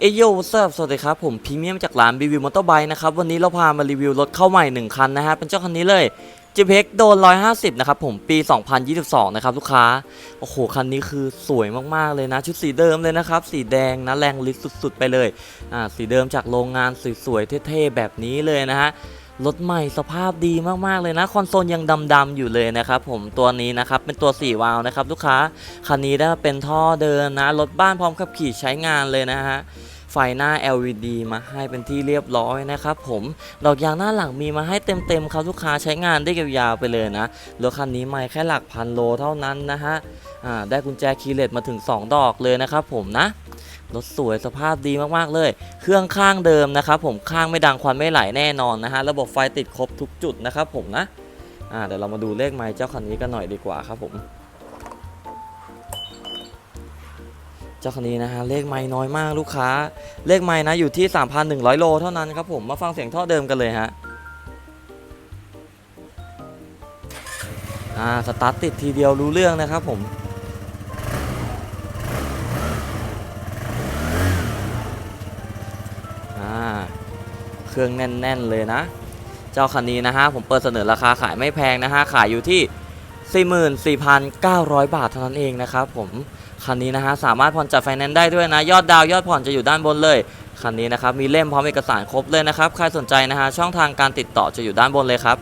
เอยโยเซิร์ฟสวัสดีครับ ผมพรีเมียมจากร้านรีวิวมอเตอร์ไบค์นะครับ วันนี้เราพามารีวิวรถเข้าใหม่ 1 คันนะฮะ เป็นเจ้าคันนี้เลย g p x โดน 150 นะครับ ผมปี 2022 นะครับ ลูกค้า โอ้โห คันนี้คือสวยมาก ๆ เลยนะ ชุดสีเดิมเลยนะครับ สีแดงนะ แรงลิสสุด ๆ ไปเลย อ่า สีเดิมจากโรงงานสวย ๆ เท่ ๆ แบบนี้เลยนะฮะ รถใหม่สภาพดีมากๆเลยนะ คอนโซลยังดำๆอยู่เลยนะครับผมตัวนี้นะครับเป็นตัว 4 วาล์วนะครับลูกค้าคันนี้ได้เป็นท่อเดินนะรถบ้านพร้อมขับขี่ใช้งานเลยนะฮะไฟหน้า LED มาให้เป็นที่เรียบร้อยนะครับผมดอกยางหน้าหลังมีมาให้เต็มๆครับลูกค้าใช้งานได้ยาวๆไปเลยนะรถคันนี้ไม่แค่หลักพันโลเท่านั้นนะฮะได้กุญแจคีย์เลสมาถึง 2 ดอกเลยนะครับผมนะ รถสวยสภาพดีมากๆเลย เครื่องข้างเดิมนะครับผมข้างไม่ดังควันไม่ไหลแน่นอนนะฮะระบบไฟติดครบทุกจุดนะครับผมนะอ่าเดี๋ยวเรามาดูเลขไมล์เจ้าคันนี้กันหน่อยดีกว่าครับผมเจ้าคันนี้นะฮะเลขไม้น้อยมากลูกค้า เลขไม้นะอยู่ที่ 3,100 โลเท่านั้นครับผมมาฟังเสียงท่อเดิมกันเลยฮะอ่าสตาร์ทติดทีเดียวรู้เรื่องนะครับผม อ่าเครื่องแน่น ๆ เลยนะ เจ้าคันนี้นะฮะผมเปิดเสนอราคาขายไม่แพงนะฮะขายอยู่ที่44,900 บาทเท่านั้นเองนะครับผมคันนี้นะฮะสามารถผ่อนจัดไฟแนนซ์ได้ด้วยนะ ยอดดาวยอดผ่อนจะอยู่ด้านบนเลยคันนี้นะครับมีเล่มพร้อมเอกสารครบเลยนะครับใครสนใจนะฮะช่องทางการติดต่อจะอยู่ด้านบนเลยครับ